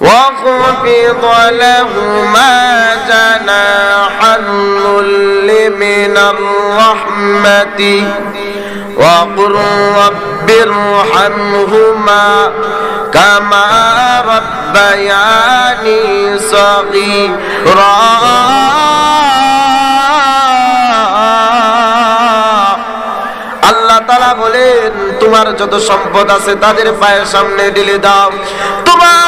واخفض لهما جناح الذل من الرحمة وقل رب ارحمهما كما ربياني صغيرا আল্লাহ তালা বলেন তোমার যত সম্পদ আছে তাদের পায়ের সামনে ঢেলে দাও তোমার যত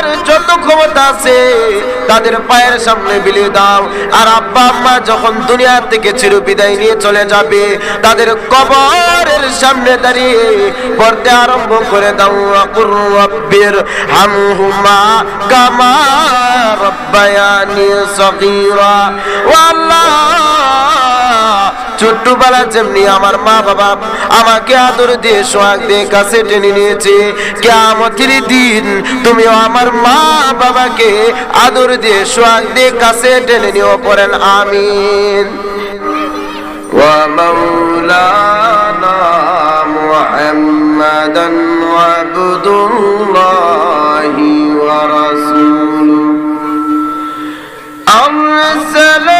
ক্ষমতা আছে, তাদের পায়ের সামনে বিলিয়ে দাও। আর আব্বা আম্মা যখন দুনিয়া থেকে চির বিদায় নিয়ে চলে যাবে, তাদের কবরের সামনে দাঁড়িয়ে পড়তে আরম্ভ করে দাও। রব্বির হামহুমা কামা রব্বায়ানি সগীরা। ও আল্লাহ! ছোট্টবেলা যেমনি আমার মা বাবা আমাকে আদর দিয়ে সোহাগ দিয়ে কাছে টেনে নিয়েছে কেমতির দিন তুমিও আমার মা বাবাকে আদর দিয়ে সোহাগ দিয়ে কাছে টেনে নিও পড়েন আমিন ومولانا محمدا عبد الله ورسوله أرسله بالحق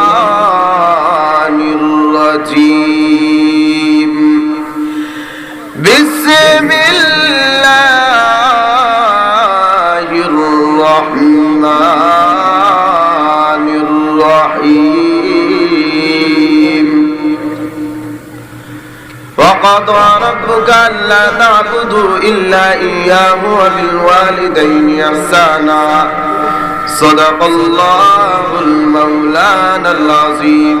الرجيم بسم الله الرحمن الرحيم وقضى ربك ألا تعبدوا إلا إياه وبالوالدين إحسانا صدق الله المولانا العظيم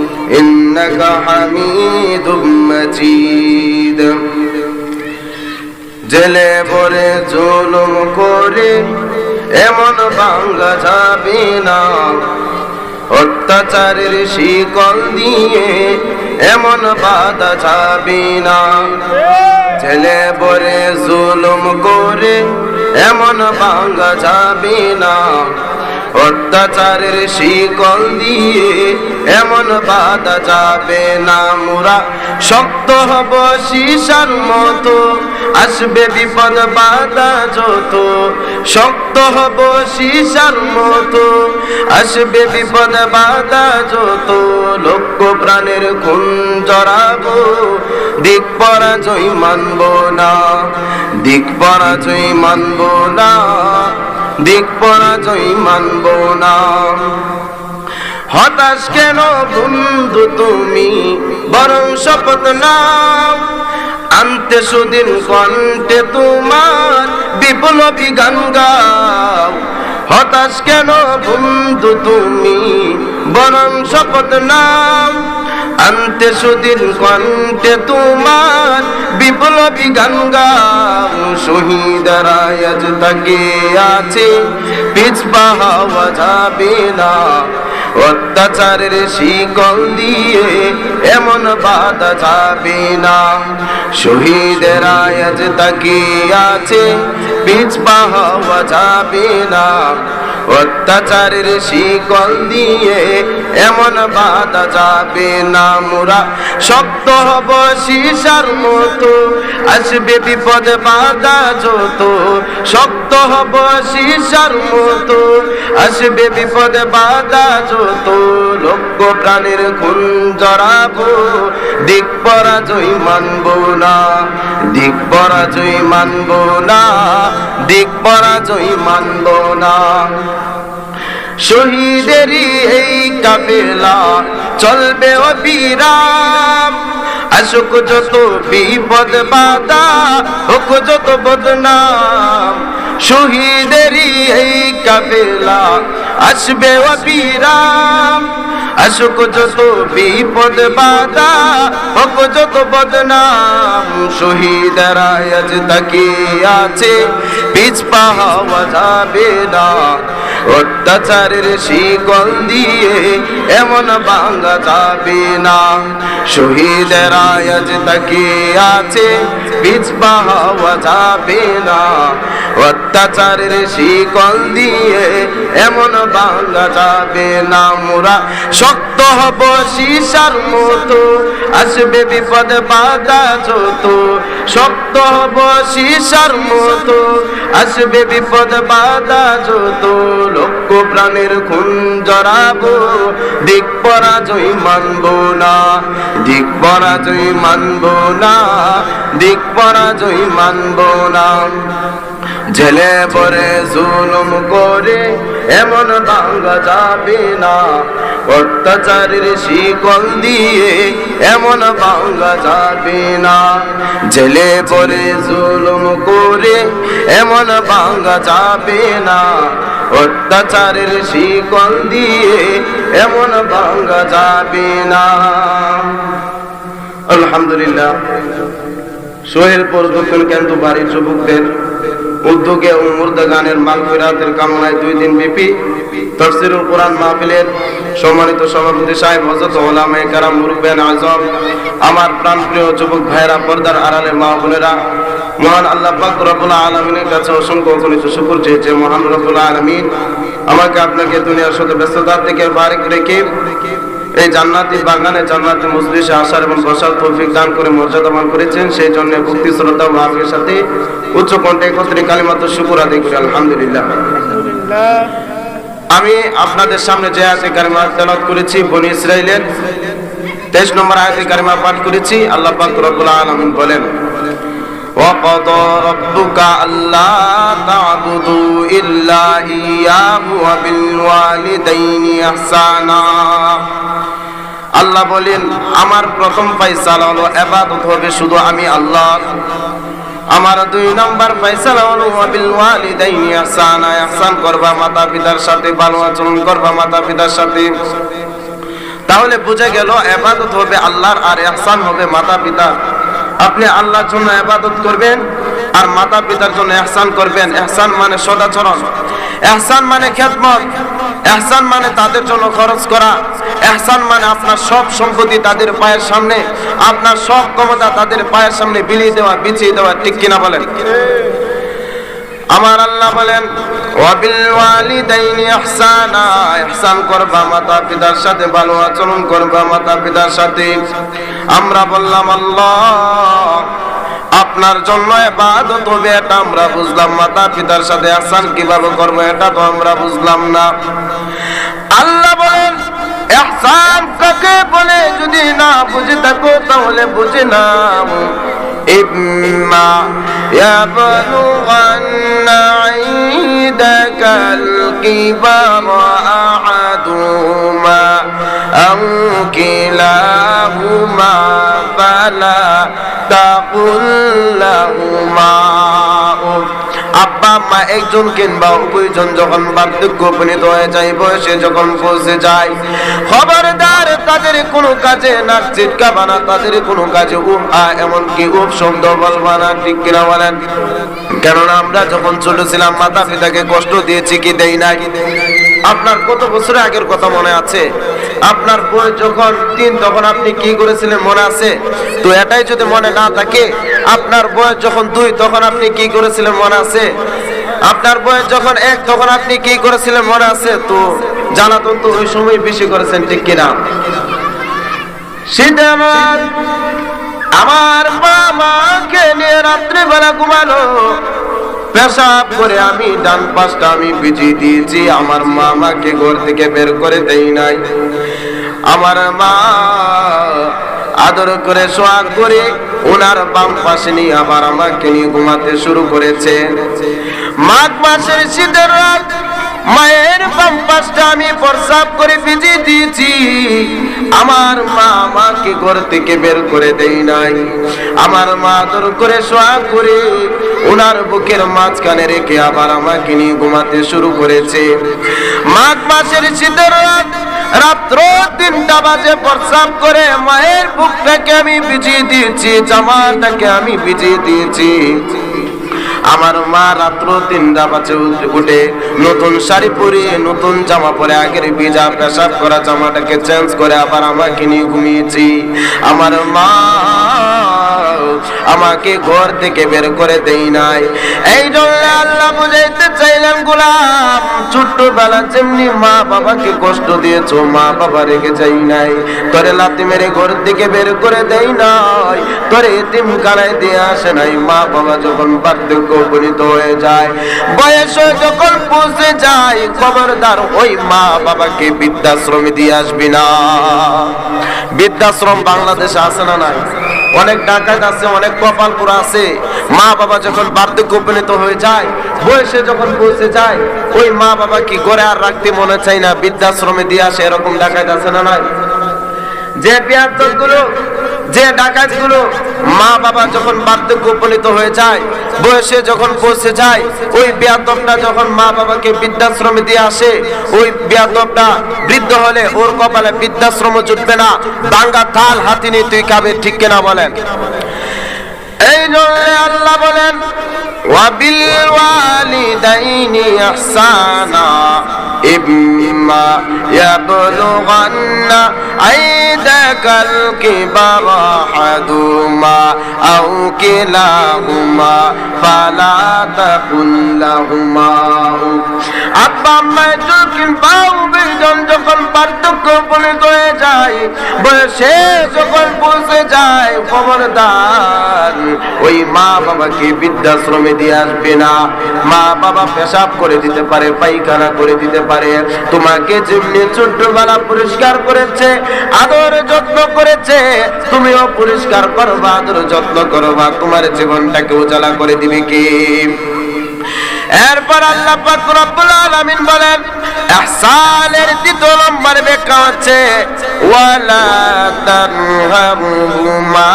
إنك حميد مجيد জেলে পরে জুলুম করে এমন বাংলা যাবে না অত্যাচারের শিকল দিয়ে এমন বাধা যাবে না ছেলে পরে জুলুম করে এমন ভাঙ্গা যাবে না অত্যাচারের শিকল দিয়ে এমন বাধা যাবে না মুরা। শক্ত হব শিশার মতো, আসবে বিপদ বাধা যত। শক্ত হব শিশার মতো, আসবে বিপদ বাধা যত। লক্ষ প্রাণের খুন জড়াবো, দিক পরাজয় মানব না। দিক পরাজয় মানব না। দিক পরাজয় মানব না। হতাশ কেন বন্ধু তুমি? বরং শপথ নাও। আনতে সুদিন কণ্ঠে তোমার বিপ্লবী গান গাও। হতাশ কেন বন্ধু তুমি? বরং শপথ নাও। আনতে সুদিন কণ্ঠে তোমার বিপ্লবী গান গাও শহীদরা তাকে আছে, পিছপা হওয়া যাবে না। অত্যাচারের শিকল দিয়ে এমন বাধা যাবে না। শহীদেরা আজ তাকে আছে, পিছপা হওয়া যাবে না। অত্যাচারের শিকল দিয়ে এমন বাধা যাবে না মোরা। শক্ত হব শিশার মতো, আসবে বিপদ বাধা যত। শক্ত হব শিশার মতো, আসবে বিপদ বাধা যত। লক্ষ প্রাণের খুন জড়াবো, দিক পরাজয় মানব না, দিক পরাজয় মানব না। দিক পরাজয় মানব না। শহীদেরই এই কাফেলা, চলবে অবিরাম। আসুক যত বিপদ বাধা, হোক যত বদনাম। শহীদেরই এই কাফেলা, আসবে অবিরাম। আসুক যত বিপদ বাধা, হোক যত বদনাম। শহীদরা আজ তাকিয়ে আছে। পিছপা হওয়া যাবে না অত্যাচারের শিকল দিয়ে এমন ভাঙা যাবে না। শহীদেরা আজ তাকিয়ে আছে পিছপা হওয়া যাবে না। অত্যাচারের শিকল দিয়ে এমন ভাঙা যাবে না। মোরা শক্ত হব শিশার মতো, আসবে বিপদ বাধা যত। শক্ত হব শিশার মতো, আসবে বিপদ বাধা যত। লক্ষ প্রাণের খুন জড়াবো। দিক পরাজয় মানব না, দিক পরাজয় মানব না, দিক পরাজয় মানব না। জেলে পরে জুলুম করে এমন ভাঙ্গা যাবে না, অত্যাচারের শিকল দিয়ে এমন ভাঙ্গা যাবে না। জেলে পরে জুলুম করে এমন ভাঙ্গা যাবে না অত্যাচারের শিকল দিয়ে এমন ভাঙ্গা যাবে না। আলহামদুলিল্লাহ সোহেলপুর দক্ষিণ কেন্দ্র বাড়ির যুবকদের উদ্যোগে ও মুর্দা গানের মাগফিরাতের কামনায় দুই দিন ব্যাপী তফসিরুল কোরআন মাহফিলের সম্মানিত সভাপতি সাহেব হযরত ওলামায়ে কারাম মুরব্বিয়ান আজম, আমার প্রাণপ্রিয় যুবক ভাইরা পর্দার আড়ালের মা বোনেরা, মহান আল্লাহ পাক রব্বুল আলামিনের কাছে অসংখ্য অগণিত শুকর চেয়েছে মহান রব্বুল আলামিন। আমাকে আপনাকে দুনিয়ার সাথে ব্যস্ততা থেকে বারিক রেখে এই জান্নাতি বাগানে জান্নাতি মজলিসে আসার এবং বসার তৌফিক দান করে মর্যাদা মর্যাদাবান করেছেন। সেই জন্য ভক্তি শ্রদ্ধা ও আবেগের সাথে উচ্চ কণ্ঠে একত্রে কালিমাত্র শুকুর আদি করি। আলহামদুলিল্লাহ। আমি আপনাদের সামনে যে আয়াতে কারিমা তেলাওয়াত করেছি বনি ইসরাইলের তেইশ নম্বর আয়াতে কারিমা পাঠ করেছি আল্লাহ পাক রব্বুল আলামিন বলেন وقضى ربك ألا تعبدوا إلا إياه وبالوالدين إحسانا আল্লাহ বলেন আমার প্রথম ফাইসালা হলো এবাদত হবে শুধু আমি আল্লাহ আমার দুই নাম্বার ফাইসালা হলো ওয়াবিল ওয়ালিদাইনি ইহসানা ইহসান করবা মাতা পিতার সাথে ভালো আচরণ করবা মাতা পিতার সাথে তাহলে বুঝে গেল এবাদত হবে আল্লাহর আর ইহসান হবে মাতা পিতা আপনি আল্লাহর জন্য ইবাদত করবেন আর মাতা পিতার জন্য এহসান করবেন। এহসান মানে সদাচরণ। এহসান মানে খেদমত। এহসান মানে তাদের জন্য খরচ করা। এহসান মানে আপনার সব সম্পত্তি তাদের পায়ের সামনে। আপনার সব ক্ষমতা তাদের পায়ের সামনে বিলিয়ে দেওয়া, বিছিয়ে দেওয়া, ঠিক কিনা বলেন? আমার আল্লাহ বলেন আমরা বললাম, আল্লাহ, আপনার জন্য আমরা বুঝলাম। মাতা পিতার সাথে আসান কীভাবে করব, এটা তো আমরা বুঝলাম না। আল্লাহ বলেন ইহসান কাকে বলে? যদি না বুঝে থাকো, তাহলে বুঝে না ইম্মা ইয়াবলুগান্না عندك الكبر أحدهما أو كلاهما فلا تقل لهما أف আব্বা, আম্মা একজন কিংবা উভয়জন যখন বার্ধক্য উপনীত হয়ে যায়, বয়সে যখন পৌঁছে যায়, খবরদার তাদের কোনো কাজে নাক চিটকাবা না, তাদের কোনো কাজে উহ আ, এমনকি উপ শব্দ বলবা না, ঠিক কিনা বলেন? কেননা আমরা যখন ছোট ছিলাম মাতা পিতাকে কষ্ট দিয়েছি কি দেই নাই? আপনার কত বছর আগের কথা মনে আছে? আপনার বয়স যখন তিন তখন আপনি কি করেছিলেন মনে আছে? তো এটাই যদি মনে না থাকে, আপনার বয়স যখন দুই, তখন আপনি কি করেছিলেন মনে আছে? আপনার বয়স যখন এক, তখন আপনি কি করেছিলেন মনে আছে? তো জানাতন তো ওই সময় বেশি করেছেন, ঠিক কিনা? আমার আমার মামাকে নিয়ে রাত্রিবেলা ঘুমানো পেশাব করে আমি ডান পাশটা আমি বিছিয়ে দিয়েছি। আমার মামাকে ঘর থেকে বের করে দেই নাই। আমার মা আদর করে সোয়াগ করে ওনার বাম পাশে নিয়ে আবার আমাকে নিয়ে ঘুমাতে শুরু করেছে। মাঘ মাসের শীতের রাত মায়ের বাম পাশটা আমি প্রসাব করে ভিজিয়ে দিয়েছি। আমার মা আমাকে ঘর থেকে বের করে দেই নাই। আমার মা দর করে শোয়া করে ওনার বুকের মাঝখানে রেখে আবার আমাকে নিয়ে ঘুমাতে শুরু করেছে। মাঘ মাসের শীতের রাত, রাত্র তিনটা বাজে প্রস্রাব করে মায়ের বুকটাকে আমি ভিজিয়ে দিয়েছি, জামাটাকে আমি ভিজিয়ে দিয়েছি। আমার মা রাত্র তিনটা বাজে উঠে নতুন শাড়ি পরে, নতুন জামা পরে, আগের বিজা পেশাব করা জামাটাকে চেঞ্জ করে আবার আমাকে নিয়ে ঘুমিয়েছি। আমার মা আমাকে ঘর থেকে বের করে দেই নাই। এই জন্য আল্লাহ বুঝাইতে চাইলেন, গোলাম, ছোট্টবেলা যেমনি মা বাবাকে কষ্ট দিয়েছ, মা বাবা রেখে যাই নাই। তোরে লাতি মেরে ঘর থেকে বের করে দেই নাই। তোরে এতিম কানায় দিয়ে আসে নাই। মা বাবা যখন বার্ধক্য উপনীত হয়ে যায়, বয়স যখন পৌঁছে যায়, খবরদার ওই মা বাবাকে বৃদ্ধাশ্রমে দিয়ে আসবি না। বৃদ্ধাশ্রম বাংলাদেশে আসে না নাই? অনেক ডাকাত আছে, অনেক কপাল পুরা আছে। মা বাবা যখন বার্ধক্য উপনীত হয়ে যায়, বয়সে যখন পৌঁছে যায়, ওই মা বাবা কি করে আর রাখতে মনে চাই না? বৃদ্ধাশ্রমে দিয়ে আসে, এরকম ডাকাত আছে না নাই? যে বিয়াদতগুলো যে ডাকাতগুলো মা বাবা যখন বার্ধক্য উপনীত হয়ে যায়, বয়সে যখন পৌঁছে যায়, ওই বিয়াদবটা যখন মা বাবাকে বৃদ্ধাশ্রমে দিয়ে আসে, ওই বিয়াদবটা বৃদ্ধ হলে ওর কপালে বৃদ্ধাশ্রম জুটবে না। বাঙ্গা থাল হাতি নিয়ে তুই কাবে ঠিক কিনা বলেন। এই জন্য আল্লাহ বলেন, ওয়াবিল ওয়ালিদাইনি ইম্মা ইয়াবলুগান্না আইদাকাল কিবারা আহাদুমা আও কিলাহুমা ফালা তাকুল লাহুমা আব্বা আম্মা যখন পাও বেজন যখন পার্থক্য উপনীত হয়ে যায় বয়সে যখন পৌঁছে যায় খবরদার ওই মা বাবাকে বৃদ্ধাশ্রমে দিয়ে আসবে না। মা বাবা পেশাব করে দিতে পারে, পায়খানা করে দিতে পারে। তোমাকে যেমনি ছোট্টবেলা পরিষ্কার করেছে, আদর যত্ন করেছে, তুমিও পরিষ্কার করবা, আদর যত্ন করবা, তোমার জীবনটাকে উজালা করে দিবে কি? এরপর আল্লাহ পাক রব্বুল আলামিন বলেন ইহসানের দ্বিতীয় নম্বর ব্যাখ্যা হচ্ছে, ওয়ালা তানহারহুমা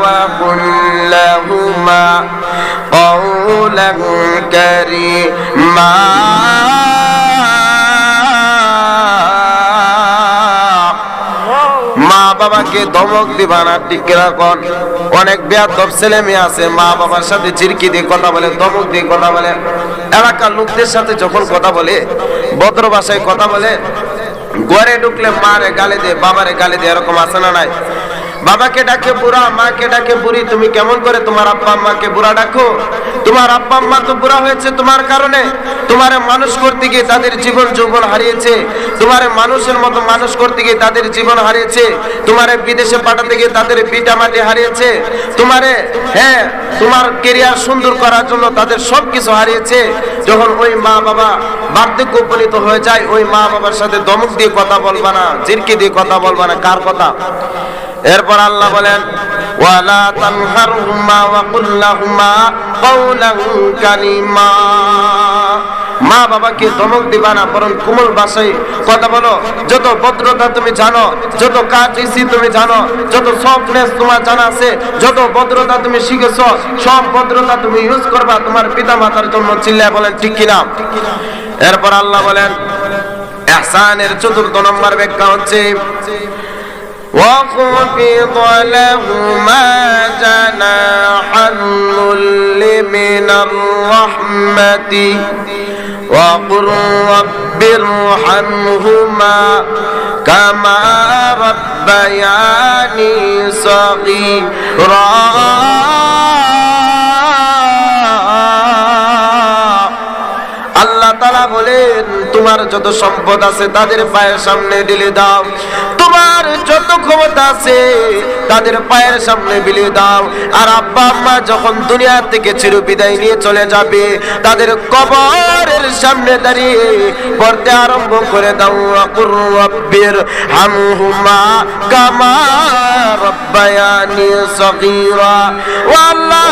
ওয়া কুল্লাহুমা কওলান কারীমা। বাবাকে ধমক দিবা না অনেক বেয়াদব ছেলে মেয়ে আছে, মা বাবার সাথে চিরকি দিয়ে কথা বলে, ধমক দিয়ে কথা বলে। এলাকার লোকদের সাথে যখন কথা বলে, ভদ্র ভাষায় কথা বলে, ঘরে ঢুকলে মারে গালে দে বাবারে গালে দে এরকম আছে না নাই? বাবাকে ডাকে বুড়া, মাকে ডাকে বুড়ি, তুমি কেমন করে তোমার আব্বা, আম্মাকে বুড়া ডাকো? তোমার আব্বা আম্মা তো বুড়া হয়েছে তোমার কারণে। তোমার মানুষ করতে গিয়ে তাদের জীবন যৌবন হারিয়েছে। তোমার মানুষের মতো মানুষ করতে গিয়ে তাদের জীবন হারিয়েছে। তোমার বিদেশে পাঠাতে গিয়ে তাদের পিটা মাটি হারিয়েছে। তোমারে হ্যাঁ তোমার কেরিয়ার সুন্দর করার জন্য তাদের সব কিছু হারিয়েছে। যখন ওই মা বাবা বার্ধক্য উপনীত হয়ে যায়, ওই মা বাবার সাথে দমক দিয়ে কথা বলবা না, জিরকি দিয়ে কথা বলবা না। কার কথা? এরপর আল্লাহ বলেন ওয়ালা তানহারহুমা ওয়া কুল্লাহুমা কাওলান কালিমা। মা বাবাকে ধমক দিবা না, বরং কোমল ভাষায় কথা বলো। যত ভদ্রতা তুমি জানো, যত কাজ ইসি তুমি জানো, যত সফটনেস তোমার জানা আছে, যত ভদ্রতা তুমি শিখেছ, সব ভদ্রতা তুমি ইউজ করবা তোমার পিতা মাতার জন্য, চিল্লায় বলেন ঠিক কিনা? এরপর আল্লাহ বলেন, এহসানের চতুর্থ নম্বর ব্যাখ্যা হচ্ছে واخفض لهما جناح الذل من الرحمة وقل رب ارحمهما كما ربياني صغيرا আল্লাহ তালা বলেন তোমার যত সম্পদ আছে তাদের পায়ের সামনে ঢেলে দাও তোমার যত ক্ষমতা আছে, তাদের পায়ের সামনে বিলিয়ে দাও। আর আব্বা আম্মা যখন দুনিয়া থেকে চির বিদায় নিয়ে চলে যাবে, তাদের কবরের সামনে দাঁড়িয়ে পড়তে আরম্ভ করে দাও। আকুর রব্বির হামহুমা কামা রব্বায়ানি সগীরা। ও আল্লাহ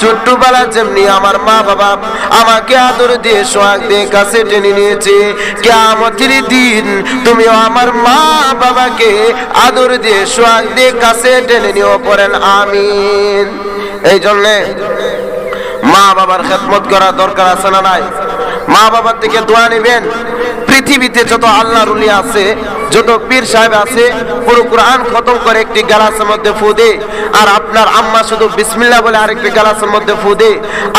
ছোট্টবেলা যেমনি আমার মা বাবা আমাকে আদর দিয়ে সোহাগ দিয়ে কাছে টেনে নিয়েছে কেমতের দিন তুমিও আমার মা বাবাকে আদর দিয়ে সোহাগ দিয়ে কাছে টেনে নিও পড়েন, আমিন। এই জন্যে মা বাবার খেদমত করা দরকার আছে না নাই? মা বাবার থেকে দোয়া নেবেন পৃথিবীতে যত আল্লাহ রুলি আছে, যত পীর সাহেব আছে, পুরো কোরআন খতম করে একটি গ্লাসের মধ্যে ফু দে। আর আপনার আম্মা শুধু বিসমিল্লাহ বলে আরেকটি গ্লাসের মধ্যে ফু দে।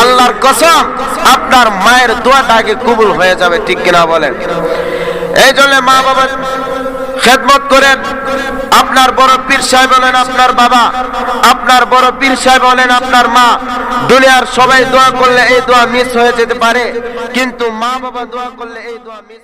আল্লাহর কসম, আপনার মায়ের দোয়াটা আগে কবুল হয়ে যাবে, ঠিক কিনা বলেন? এই জন্য মা বাবার খেদমত করেন। আপনার বড় পীর সাহেব হলেন আপনার বাবা, আপনার বড় পীর সাহেব হলেন আপনার মা। দুনিয়ার সবাই দোয়া করলে এই দোয়া মিস হয়ে যেতে পারে, কিন্তু মা বাবা দোয়া করলে এই দোয়া মিস